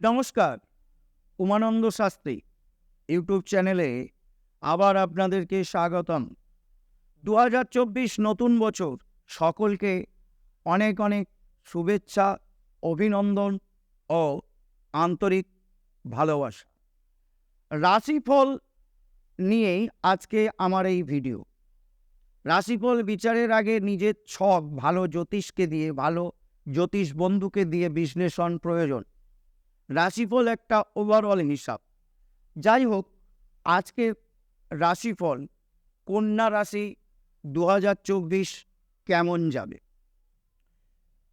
নমস্কার, উমানন্দ শাস্ত্রী ইউটিউব চ্যানেলে আবার আপনাদেরকে স্বাগতম। দু হাজার চব্বিশ নতুন বছর, সকলকে অনেক অনেক শুভেচ্ছা, অভিনন্দন ও আন্তরিক ভালোবাসা। রাশিফল নিয়েই আজকে আমার এই ভিডিও। রাশিফল বিচারের আগে নিজের ছক, ভালো জ্যোতিষকে দিয়ে, ভালো জ্যোতিষ বন্ধুকে দিয়ে বিশ্লেষণ প্রয়োজন। রাশিফল একটা ওভারঅল হিসাব। যাই হোক আজকের রাশিফল কন্যা রাশি দু হাজার চব্বিশ কেমন যাবে?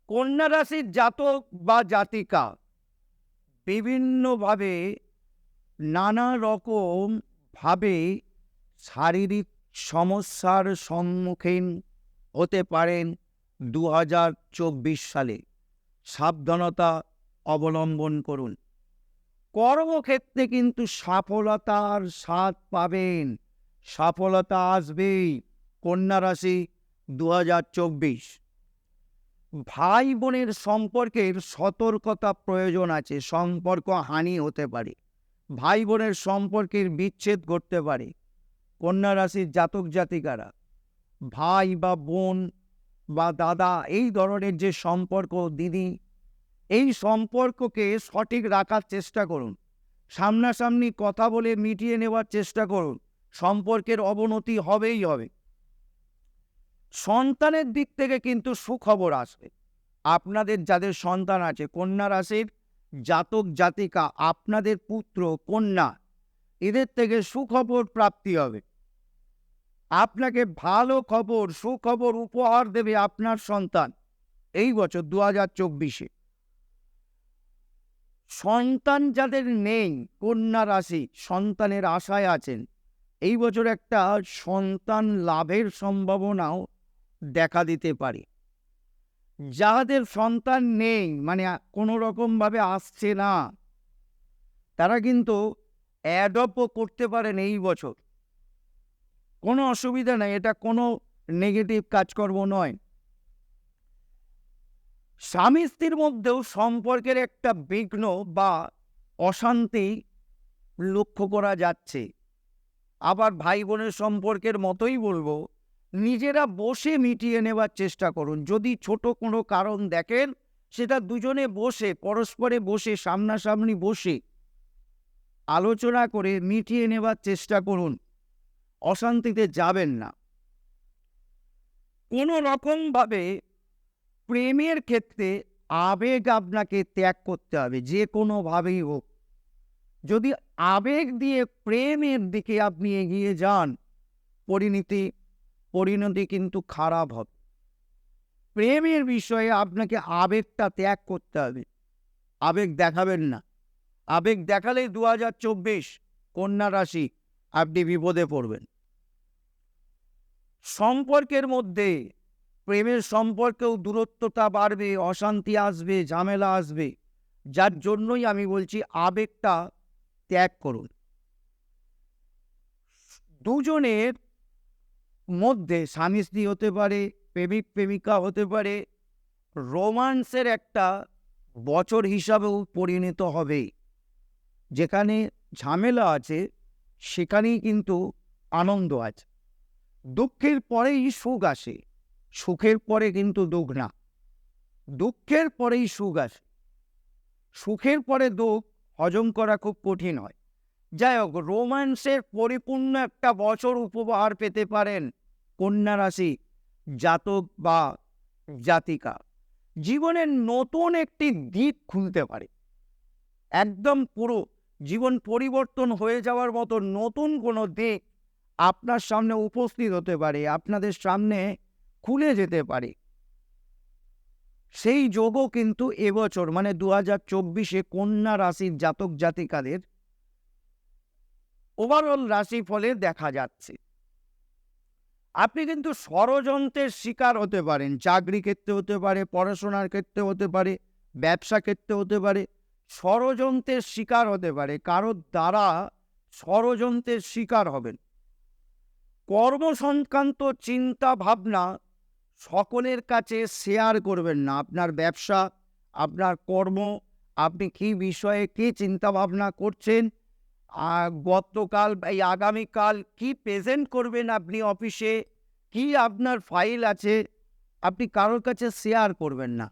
কন্যা রাশির জাতক বা জাতিকা বিভিন্নভাবে নানা রকম ভাবে শারীরিক সমস্যার সম্মুখীন হতে পারেন দু হাজার চব্বিশ সালে। সাবধানতা অবলম্বন করুন। কর্মক্ষেত্রে কিন্তু সফলতার স্বাদ পাবেন। সফলতা আসবেই। কন্যা রাশি দু হাজার চব্বিশ। ভাই বোনের সম্পর্কের সতর্কতা প্রয়োজন আছে, সম্পর্ক হানি হতে পারে। ভাই বোনের সম্পর্কের বিচ্ছেদ ঘটতে পারে। কন্যা রাশির জাতক জাতিকারা, ভাই বা বোন বা দাদা, এই ধরনের যে সম্পর্ক, দিদি এই সম্পর্ককে সঠিক রাখার চেষ্টা করুন। সামনাসামনি কথা বলে মিটিয়ে নেওয়ার চেষ্টা করুন। সম্পর্কের অবনতি হবেই হবে। সন্তানের দিক থেকে কিন্তু সুখবর আসবে। আপনাদের যাদের সন্তান আছে, কন্যা রাশির জাতক জাতিকা, আপনাদের পুত্র, কন্যা, এদের থেকে সুখবর প্রাপ্তি হবে। আপনাকে ভালো খবর, সুখবর উপহার দেবে আপনার সন্তান। এই বছর দু হাজার চব্বিশে। সন্তান যাদের নেই, কন্যা রাশি, সন্তানের আশায় আছেন। এই বছর একটা সন্তান লাভের সম্ভাবনাও দেখা দিতে পারে। যাদের সন্তান নেই মানে কোনো রকমভাবে আসছে না, তারা কিন্তু অ্যাডপও করতে পারেন এই বছর। কোনো অসুবিধা নেই, এটা কোনো নেগেটিভ কাজকর্ম নয়। স্বামী স্ত্রীর মধ্যেও সম্পর্কের একটা বিঘ্ন বা অশান্তি লক্ষ্য করা যাচ্ছে। আবার ভাই বোনের সম্পর্কের মতোই বলব, নিজেরা বসে মিটিয়ে নেওয়ার চেষ্টা করুন। যদি ছোট কোনো কারণ দেখেন, সেটা দুজনে বসে, পরস্পরে বসে, সামনাসামনি বসে আলোচনা করে মিটিয়ে নেওয়ার চেষ্টা করুন। অশান্তিতে যাবেন না। কোনো রকমভাবে প্রেমের ক্ষেত্রে আবেগ আপনাকে ত্যাগ করতে হবে, যে কোনোভাবেই হোক। যদি আবেগ দিয়ে প্রেমের দিকে আপনি এগিয়ে যান, পরিণতি পরিণতি কিন্তু খারাপ হবে। প্রেমের বিষয়ে আপনাকে আবেগটা ত্যাগ করতে হবে। আবেগ দেখাবেন না। আবেগ দেখালেই দু হাজার চব্বিশ কন্যা রাশি আপনি বিপদে পড়বেন। সম্পর্কের মধ্যে প্রেমের সম্পর্কেও দূরত্বতা বাড়বে, অশান্তি আসবে, ঝামেলা আসবে। যার জন্যই আমি বলছি, আবেগটা ত্যাগ করুন। দুজনের মধ্যে স্বামী স্ত্রী হতে পারে, প্রেমিক প্রেমিকা হতে পারে, রোমান্সের একটা বছর হিসাবেও পরিণত হবে। যেখানে ঝামেলা আছে, সেখানেই কিন্তু আনন্দ আছে। দুঃখের পরেই সুখ আসে। সুখের পরে কিন্তু দুঃখ না। দুঃখের পরেই সুখ আসে। সুখের পরে দুঃখ হজম করা খুব কঠিন হয়। যাই হোক রোম্যান্সের পরিপূর্ণ একটা বছর উপহার পেতে পারেন কন্যা রাশি, জাতক বা জাতিকা। জীবনের নতুন একটি দিক খুলতে পারে। একদম পুরো জীবন পরিবর্তন হয়ে যাওয়ার মতো নতুন কোনো দিক আপনার সামনে উপস্থিত হতে পারে। আপনাদের সামনে খুলে যেতে পারে। সেই যোগও কিন্তু এবছর মানে দু হাজার চব্বিশে কন্যা রাশির জাতক জাতিকাদের ওভারঅল রাশি ফলে দেখা যাচ্ছে। আপনি কিন্তু ষড়যন্ত্রের শিকার হতে পারেন। চাকরি ক্ষেত্রে হতে পারে, পড়াশোনার ক্ষেত্রে হতে পারে, ব্যবসা ক্ষেত্রে হতে পারে, ষড়যন্ত্রের শিকার হতে পারে। কারোর দ্বারা ষড়যন্ত্রের শিকার হবেন। কর্মসংক্রান্ত চিন্তা ভাবনা সকলের কাছে শেয়ার করবেন না। আপনার ব্যবসা, আপনার কর্ম, আপনি কি বিষয়ে কি চিন্তা ভাবনা করছেন গতকাল এই আগামীকাল কি প্রেজেন্ট করবেন আপনি অফিসে কি আপনার ফাইল আছে? আপনি কারোর কাছে শেয়ার করবেন না।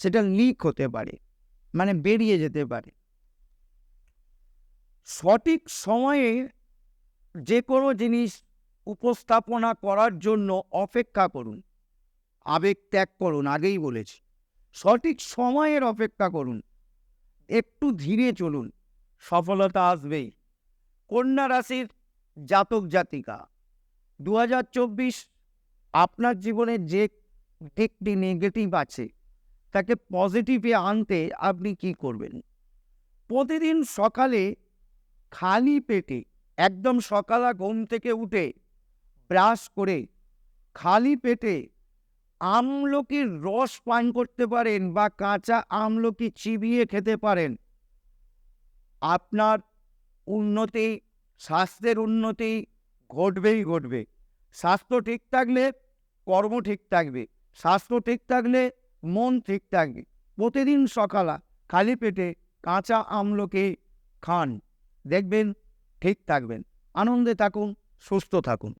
সেটা লিক হতে পারে মানে বেরিয়ে যেতে পারে। সঠিক সময়ে যে কোনো জিনিস উপস্থাপনা করার জন্য অপেক্ষা করুন। আবেগ ত্যাগ করুন, আগেই বলেছি। সঠিক সময়ের অপেক্ষা করুন। একটু ধীরে চলুন, সফলতা আসবেই। কন্যা রাশির জাতক জাতিকা দু হাজার চব্বিশ আপনার জীবনে যে দিকটি নেগেটিভ আছে, তাকে পজিটিভে আনতে আপনি কি করবেন? প্রতিদিন সকালে খালি পেটে, একদম সকালে ঘুম থেকে উঠে ব্রাশ করে খালি পেটে আমলকির রস পান করতে পারেন বা কাঁচা আমলকি চিবিয়ে খেতে পারেন। আপনার উন্নতি, স্বাস্থ্যের উন্নতি ঘটবেই ঘটবে। স্বাস্থ্য ঠিক থাকলে কর্ম ঠিক থাকবে। স্বাস্থ্য ঠিক থাকলে মন ঠিক থাকবে। প্রতিদিন সকালা খালি পেটে কাঁচা আমলকি খান। দেখবেন ঠিক থাকবেন। আনন্দে থাকুন, সুস্থ থাকুন।